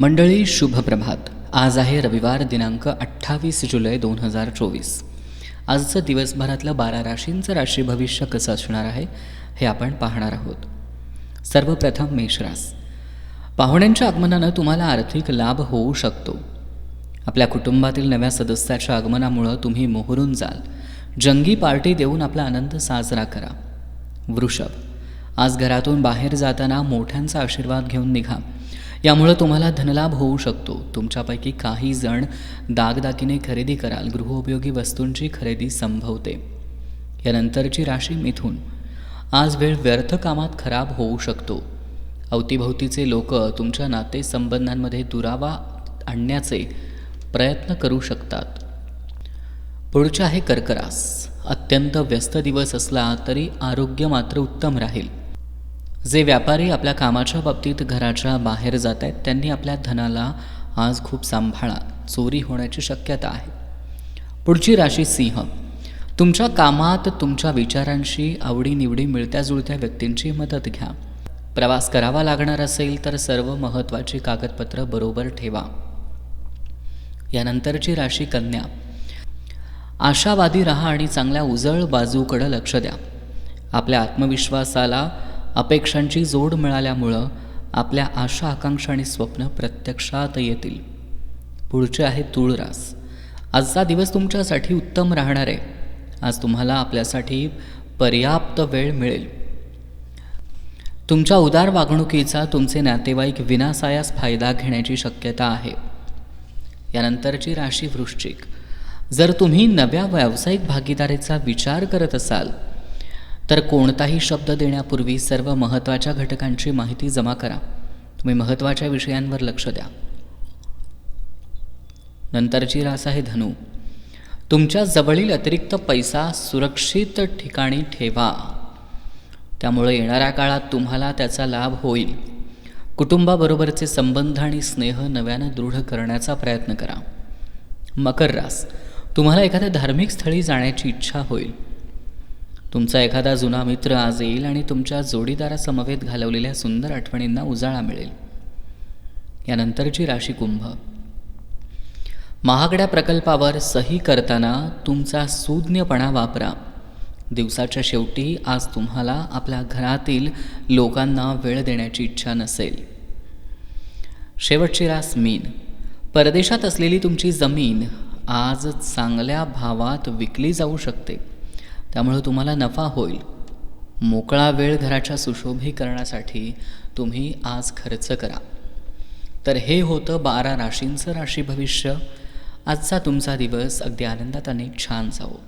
मंडळी शुभप्रभात आज आहे रविवार दिनांक अठ्ठावीस जुलै दोन हजार चोवीस. आजचं दिवसभरातलं बारा राशींचं राशी भविष्य कसं असणार आहे हे आपण पाहणार आहोत. सर्वप्रथम मेषरास पाहुण्यांच्या आगमनानं तुम्हाला आर्थिक लाभ होऊ शकतो. आपल्या कुटुंबातील नव्या सदस्याच्या आगमनामुळं तुम्ही मोहरून जाल. जंगी पार्टी देऊन आपला आनंद साजरा करा. वृषभ. आज घरातून बाहेर जाताना मोठ्यांचा आशीर्वाद घेऊन निघा. यामुळं तुम्हाला धनलाभ होऊ शकतो. तुमच्यापैकी काही जण दागदागिने खरेदी कराल गृहोपयोगी वस्तूंची खरेदी संभवते. यानंतरची राशी मिथून. आज वेळ व्यर्थ कामात खराब होऊ शकतो. अवतीभोवतीचे लोक तुमच्या नातेसंबंधांमध्ये दुरावा आणण्याचे प्रयत्न करू शकतात. पुढचे आहे कर्करास. अत्यंत व्यस्त दिवस असला तरी आरोग्य मात्र उत्तम राहील. जे व्यापारी आपल्या कामाच्या बाबतीत घराच्या बाहेर जात आहेत त्यांनी आपल्या धनाला आज खूप सांभाळा. चोरी होण्याची शक्यता आहे. पुढची राशी सिंह. तुमच्या कामात तुमच्या विचारांशी आवडीनिवडी मिळत्या जुळत्या व्यक्तींची मदत घ्या. प्रवास करावा लागणार असेल तर सर्व महत्त्वाची कागदपत्र बरोबर ठेवा. यानंतरची राशी कन्या. आशावादी राहा आणि चांगल्या उजळ बाजूकडं लक्ष द्या. आपल्या आत्मविश्वासाला अपेक्षांची जोड मिळाल्यामुळं आपल्या आशा आकांक्षा आणि स्वप्न प्रत्यक्षात येतील. पुढचे आहे तुळरास. आजचा दिवस तुमच्यासाठी उत्तम राहणार आहे. आज तुम्हाला आपल्यासाठी पर्याप्त वेळ मिळेल. तुमच्या उदार वागणुकीचा तुमचे नातेवाईक विनासायास फायदा घेण्याची शक्यता आहे. यानंतरची राशी वृश्चिक. जर तुम्ही नव्या व्यावसायिक भागीदारीचा विचार करत असाल तर कोणताही शब्द देण्यापूर्वी सर्व महत्त्वाच्या घटकांची माहिती जमा करा. तुम्ही महत्त्वाच्या विषयांवर लक्ष द्या. नंतरची रास आहे धनु. तुमच्या जवळील अतिरिक्त पैसा सुरक्षित ठिकाणी ठेवा. त्यामुळे येणाऱ्या काळात तुम्हाला त्याचा लाभ होईल. कुटुंबाबरोबरचे संबंध आणि स्नेह नव्यानं दृढ करण्याचा प्रयत्न करा. मकर रास. तुम्हाला एखाद्या धार्मिक स्थळी जाण्याची इच्छा होईल. तुमचा एखादा जुना मित्र आज येईल आणि तुमच्या जोडीदारासमवेत घालवलेल्या सुंदर आठवणींना उजाळा मिळेल. यानंतरची राशी कुंभ. महागड्या प्रकल्पावर सही करताना तुमचा सुज्ञपणा वापरा. दिवसाच्या शेवटी आज तुम्हाला आपल्या घरातील लोकांना वेळ देण्याची इच्छा नसेल. शेवटची रास मीन. परदेशात असलेली तुमची जमीन आज चांगल्या भावात विकली जाऊ शकते. त्यामुळे तुम्हाला नफा होईल. मोकळा वेळ घराच्या सुशोभीकरणासाठी तुम्ही आज खर्च करा. तर हे होतं बारा राशींचं राशी भविष्य. आजचा तुमचा दिवस अगदी आनंदात अनेक छान जावो.